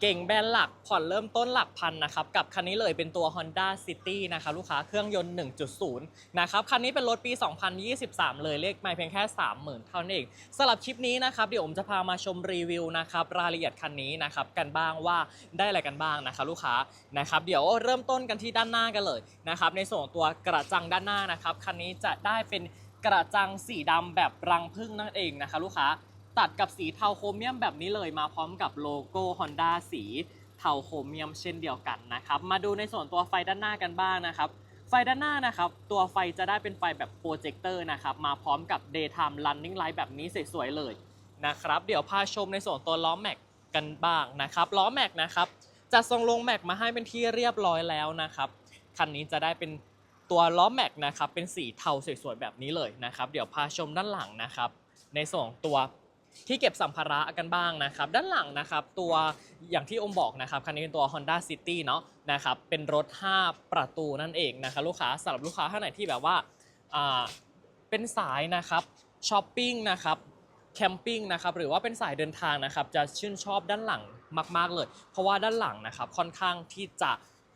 เก่งแบรนด์หลักผ่อนเริ่มต้นหลักพันนะครับกับคันนี้เลยเป็นตัว Honda City นะครับลูกค้าเครื่องยนต์ 1.0 นะครับคันนี้เป็นรถปี 2023 เลยเลขไม่เพียงแค่ 30,000 เท่านั้นเองสำหรับคลิปนี้นะครับเดี๋ยวผมจะพามาชมรีวิวนะครับรายละเอียดคันนี้นะครับกันบ้างว่าได้อะไรกันบ้างนะครับลูกค้านะครับเดี๋ยวเริ่มต้นกันที่ด้านหน้ากันเลยนะครับในส่วนของตัวกระจังด้านหน้านะครับคันนี้จะได้เป็นกระจังสีดำแบบรังผึ้งนั่นเองนะครับลูกค้า ตัดกับสีเทาโครเมียมแบบนี้เลยมาพร้อมกับโลโก้ Honda สีเทาโครเมียมเช่นเดียวกันนะครับ มาดูในส่วนตัวไฟด้านหน้ากันบ้างนะครับไฟด้านหน้านะครับตัวไฟจะได้เป็นไฟแบบโปรเจคเตอร์นะครับมาพร้อมกับ daytime running light แบบนี้สวยๆเลยนะครับเดี๋ยวพาชมในส่วนตัวล้อแม็กกันบ้างนะครับล้อแม็กนะครับจะทรงลงแม็กมาให้เป็นที่เรียบร้อยแล้วนะครับคันนี้จะได้เป็นตัวล้อแม็กนะครับเป็นสีเทาสวยๆแบบนี้เลยนะครับ เดี๋ยวพาชมด้านหลังนะครับ ในส่วนตัว ที่เก็บสัมภาระกันบ้างนะครับ ด้านหลังนะครับตัวอย่างที่อมบอกนะครับคันนี้เป็นตัว Honda City เนาะนะครับเป็นรถ 5 ประตูนั่นเองนะครับลูกค้าสำหรับลูกค้าท่านไหนที่แบบว่าเป็นสายนะครับช้อปปิ้งนะครับแคมปิ้งนะครับหรือว่าเป็นสายเดินทางนะครับจะชื่นชอบด้านหลังมาก ๆเลย เพราะว่าด้านหลังนะครับค่อนข้างที่จะ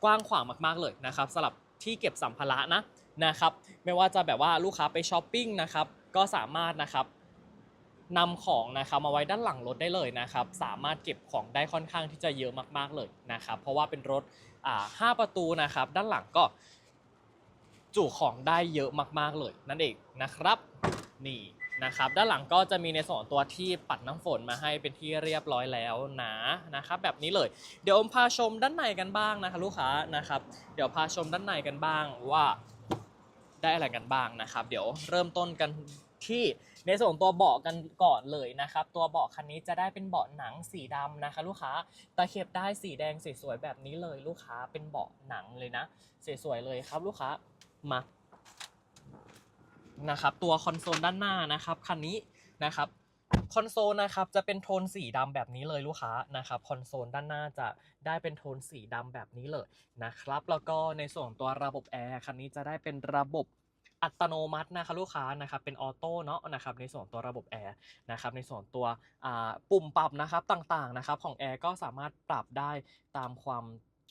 กว้างขวางมาก ๆเลยนะครับสำหรับที่เก็บสัมภาระนะนะครับไม่ว่าจะแบบว่าลูกค้าไปช้อปปิ้งนะครับก็สามารถนะครับ นำของนะครับมาไว้ด้านหลังรถได้เลยนะครับ สามารถเก็บของได้ค่อนข้างที่จะเยอะมากๆเลยนะครับ เพราะว่าเป็นรถอ่าห้าประตูนะครับ ด้านหลังก็จุของได้เยอะมากๆเลย นั่นเองนะครับนี่นะครับ ด้านหลังก็จะมีในส่วนตัวที่ปัดน้ำฝนมาให้เป็นที่เรียบร้อยแล้วนะนะครับ แบบนี้เลย เดี๋ยวอมพาชมด้านในกันบ้างนะคะลูกค้านะครับ เดี๋ยวพาชมด้านในกันบ้างว่าได้อะไรกันบ้างนะครับ เดี๋ยวเริ่มต้นกัน ที่ในส่วนตัวเบาะกันก่อนเลยนะครับ ตัวเบาะคันนี้จะได้เป็นเบาะหนังสีดำนะคะ ลูกค้าตะเข็บได้สีแดงสวยๆแบบนี้เลยลูกค้าเป็นเบาะหนังเลยนะสวยๆเลยครับ ลูกค้ามานะครับตัวคอนโซลด้านหน้านะครับคันนี้นะครับคอนโซลนะครับจะเป็นโทนสีดำแบบนี้เลยลูกค้านะครับคอนโซลด้านหน้าจะได้เป็นโทนสีดำแบบนี้เลยนะครับ แล้วก็ในส่วนตัวระบบแอร์คันนี้จะได้เป็นระบบ อัตโนมัตินะคะลูกค้านะครับเป็นออโต้เนาะนะครับในส่วนตัวระบบแอร์นะครับในส่วนตัวปุ่มปรับนะครับต่างๆนะครับของแอร์ก็สามารถปรับได้ตามความ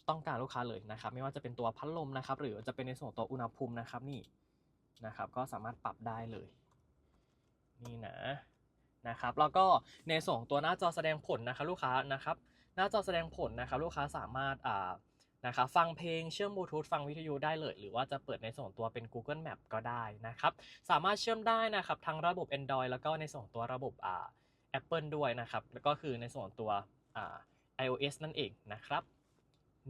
ต้องการลูกค้าเลยนะครับไม่ว่าจะเป็นตัวพัดลมนะครับหรือจะเป็นในส่วนตัวอุณหภูมินะครับนี่นะครับก็สามารถปรับได้เลย นี่นะนะครับแล้วก็ในส่วนตัวหน้าจอแสดงผลนะครับลูกค้านะครับหน้าจอแสดงผลนะครับลูกค้าสามารถอ่า นะครับฟังเพลงเชื่อมบลูทูธฟังวิทยุได้เลย หรือว่าจะเปิดในส่วนตัวเป็น Google Map ก็ได้นะครับสามารถเชื่อมได้นะครับทั้งระบบ Android แล้วก็ในส่วนตัวระบบอ่า Apple ด้วยนะครับแล้วก็คือในส่วนตัวอ่า iOS นั่นเองนะครับ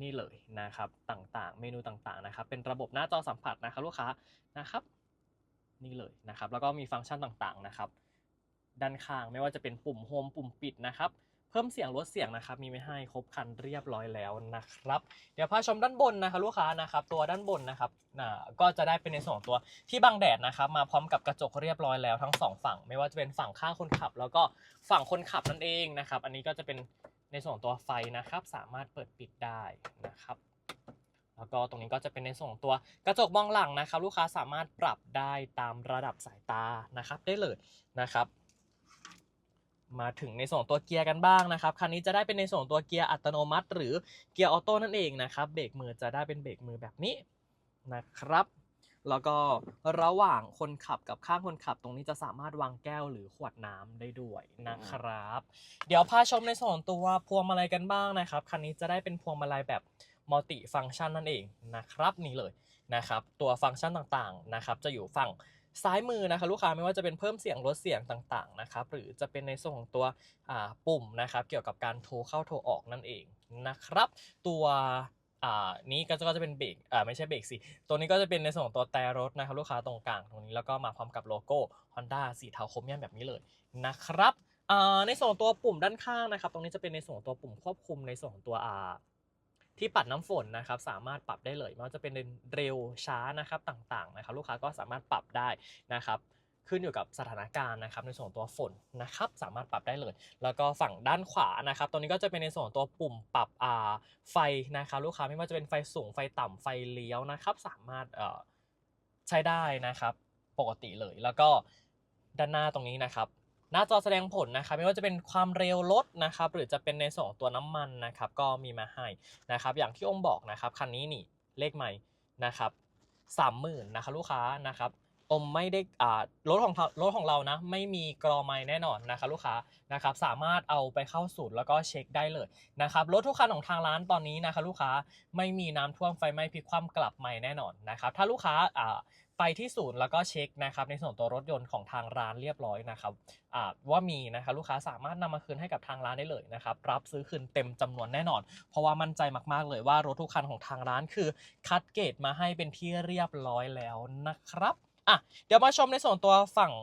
นี่เลยนะครับต่างๆ เมนูต่างๆนะครับเป็นระบบหน้าจอสัมผัสนะครับลูกค้านะครับนี่เลยนะครับแล้วก็มีฟังก์ชันต่างๆนะครับด้านข้างไม่ว่าจะเป็นปุ่มโฮมปุ่มปิดนะครับ เพิ่มเสียงลดเสียงนะครับมีไม่ให้ครบครันเรียบร้อยแล้วนะครับ เดี๋ยวพาชมด้านบนนะครับลูกค้านะครับตัวด้านบนนะครับอ่าก็จะได้เป็นในส่วนของตัวที่บังแดดนะครับมาพร้อมกับกระจกเรียบร้อยแล้วทั้งสองฝั่ง ไม่ว่าจะเป็นฝั่งข้างคนขับ แล้วก็ฝั่งคนขับนั่นเองนะครับ อันนี้ก็จะเป็นในส่วนของตัวไฟนะครับ สามารถเปิดปิดได้นะครับแล้วก็ตรงนี้ก็จะเป็นในส่วนของตัวกระจกมองหลังนะครับ ลูกค้าสามารถปรับได้ตามระดับสายตานะครับ ได้เลยนะครับ มาถึงในส่วนตัวเกียร์กันบ้างนะครับคันนี้จะได้เป็นในส่วนตัวเกียร์อัตโนมัติ หรือเกียร์ออโต้นั่นเองนะครับเบรกมือจะได้เป็นเบรกมือแบบนี้นะครับ แล้วก็ระหว่างคนขับกับข้างคนขับตรงนี้จะสามารถวางแก้วหรือขวดน้ำได้ด้วยนะครับ เดี๋ยวพาชมในส่วนตัวพวงมาลัยกันบ้างนะครับคันนี้จะได้เป็นพวงมาลัยแบบมัลติฟังก์ชันนั่นเองนะครับนี่เลยนะครับ ตัวฟังก์ชันต่างๆนะครับ จะอยู่ฝั่ง ซ้ายมือนะครับลูกค้าไม่ว่าจะเป็นเพิ่มเสียงลดเสียงต่างๆนะครับหรือจะเป็นในส่วนของตัวปุ่มนะครับเกี่ยวกับการโทรเข้าโทรออกนั่นเองนะครับ ตัวนี้ก็จะเป็นเบรกไม่ใช่เบรกสิ ตัวนี้ก็จะเป็นในส่วนของตัวแต่รถนะครับลูกค้าตรงกลางตรงนี้แล้วก็มาพร้อมกับโลโก้ Honda สีเทาโครเมียมแบบนี้เลยนะครับในส่วนตัวปุ่มด้านข้างนะครับ ตรงนี้จะเป็นในส่วนของตัวปุ่มควบคุมในส่วนของตัวอ่า ที่ปัดน้ำฝนนะครับสามารถปรับได้เลยไม่ว่าจะเป็นเร็วช้านะครับต่างๆนะครับลูกค้าก็สามารถปรับได้นะครับขึ้นอยู่กับสถานการณ์นะครับในส่วนตัวฝนนะครับสามารถปรับได้เลย แล้วก็ฝั่งด้านขวานะครับตรงนี้ก็จะเป็นในส่วนตัวปุ่มปรับอ่าไฟนะครับลูกค้าไม่ว่าจะเป็นไฟสูงไฟต่ำไฟเลี้ยวนะครับสามารถเอ่อใช้ได้นะครับปกติเลยแล้วก็ด้านหน้าตรงนี้นะครับ หน้าจอแสดงผลนะครับไม่ว่าจะเป็นความเร็วรถนะครับหรือจะเป็นในส่วนของตัวน้ำมันนะครับก็มีมาให้นะครับอย่างที่อมบอกนะครับคันนี้นี่เลขใหม่นะครับสามหมื่นนะครับลูกค้านะครับ อมไม่ได้อ่ารถของรถของเรานะ ไม่มีกรอไม้แน่นอนนะครับลูกค้านะครับสามารถเอาไปเข้าศูนย์แล้วก็เช็คได้เลยนะครับรถทุกคันของทางร้านตอนนี้นะครับลูกค้าไม่มีน้ำท่วมไฟไหม้พลิกคว่ำกลับใหม่แน่นอนนะครับถ้าลูกค้าอ่าไปที่ศูนย์แล้วก็เช็คนะครับในส่วนตัวรถยนต์ของทางร้านเรียบร้อยนะครับอ่าว่ามีนะครับลูกค้าสามารถนำมาคืนให้กับทางร้านได้เลยนะครับรับซื้อคืนเต็มจำนวนแน่นอน เพราะว่ามั่นใจมากๆเลยว่ารถทุกคันของทางร้านคือคัดเกรดมาให้เป็นที่เรียบร้อยแล้วนะครับ อะเดี๋ยวมาชมในส่วนตัวฝั่ง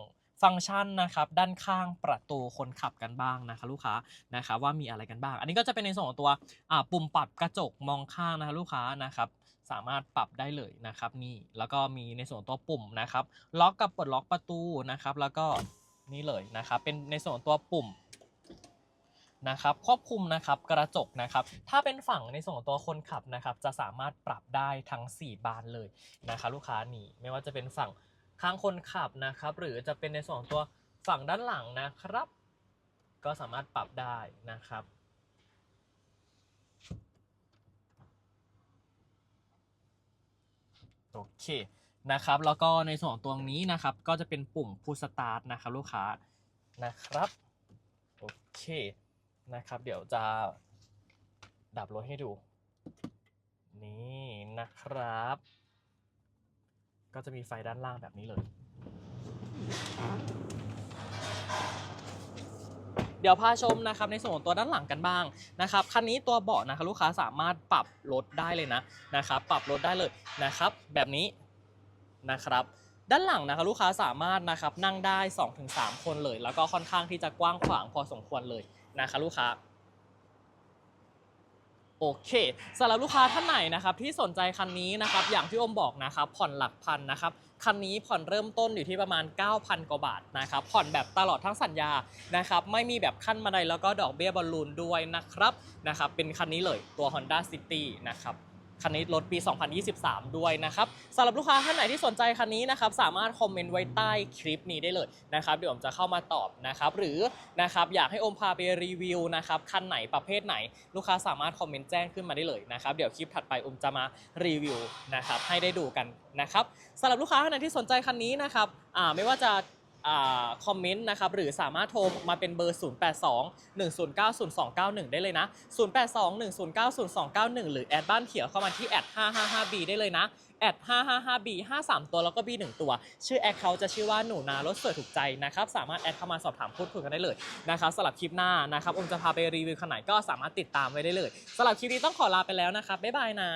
ฟังก์ชันนะครับด้านข้างประตูคนขับกันบ้างนะคะลูกค้านะครับว่ามีอะไรกันบ้าง อันนี้ก็จะเป็นในส่วนของตัวอ่าปุ่มปรับกระจกมองข้างนะคะลูกค้านะครับสามารถปรับได้เลยนะครับนี่แล้วก็มีในส่วนตัวปุ่มนะครับล็อกกับปลดล็อกประตูนะครับแล้วก็นี่เลยนะครับเป็นในส่วนตัวปุ่ม นะครับควบคุมนะครับกระจกนะครับถ้าเป็นฝั่งในส่วนของตัวคนขับนะครับจะสามารถปรับได้ทั้ง 4 บานเลยนะครับลูกค้านี่ไม่ว่าจะเป็นฝั่งข้างคนขับนะครับหรือจะเป็นในส่วนของตัวฝั่งด้านหลังนะครับ ก็สามารถปรับได้นะครับโอเคนะครับแล้วก็ในส่วนของตรงนี้นะครับก็จะเป็นปุ่ม push start นะครับลูกค้านะครับโอเค นะครับ เดี๋ยวจะดับรถให้ดู นี่นะครับ ก็จะมีไฟด้านล่างแบบนี้เลย เดี๋ยวพาชมนะครับในส่วนของตัวด้านหลังกันบ้างนะครับคันนี้ตัวเบาะนะครับลูกค้าสามารถปรับลดได้เลยนะนะครับปรับลดได้เลยนะครับ แบบนี้นะครับด้านหลังนะครับลูกค้าสามารถนะครับนั่งได้ 2-3 คนเลย แล้วก็ค่อนข้างที่จะกว้างขวางพอสมควรเลย นะคะลูกค้าโอเคสำหรับลูกค้าท่านไหนนะครับที่สนใจคันนี้นะครับอย่างที่อมบอกนะครับผ่อนหลักพันนะครับคันนี้ผ่อนเริ่มต้นอยู่ที่ประมาณ 9,000 กว่าบาทนะครับผ่อนแบบตลอดทั้งสัญญานะครับไม่มีแบบขั้นบันไดแล้วก็ดอกเบี้ยบอลลูนด้วยนะครับนะครับเป็นคันนี้เลยตัว Honda City นะครับ คันนี้รถปี 2023 ด้วยนะครับสำหรับลูกค้าท่านไหนที่สนใจคันนี้นะครับสามารถคอมเมนต์ไว้ใต้คลิปนี้ได้เลยนะครับเดี๋ยวผมจะเข้ามาตอบนะครับหรือนะครับอยากให้อมพาไปรีวิวนะครับคันไหนประเภทไหน ลูกค้าสามารถคอมเมนต์แจ้งขึ้นมาได้เลยนะครับเดี๋ยวคลิปถัดไปอมจะมารีวิวนะครับให้ได้ดูกันนะครับสำหรับลูกค้าท่านไหนที่สนใจคันนี้นะครับอ่าไม่ว่าจะ คอมเมนต์นะครับหรือสามารถโทรมาเป็นเบอร์ 0821090291 ได้เลยนะ 0821090291 หรือแอดบ้านเขียวเข้ามาที่แอด 555B ได้เลยนะแอด 555B 53 ตัวแล้วก็ B 1 ตัว ชื่อแอคเคาท์จะชื่อว่าหนูนารถสวยถูกใจนะครับ สามารถแอดเข้ามาสอบถามพูดคุยกันได้เลยนะครับสำหรับคลิปหน้านะครับอมจะพาไปรีวิวคันไหนก็สามารถติดตามไว้ได้เลยสำหรับคลิปนี้ต้องขอลาไปแล้วนะครับบ๊ายบายนะ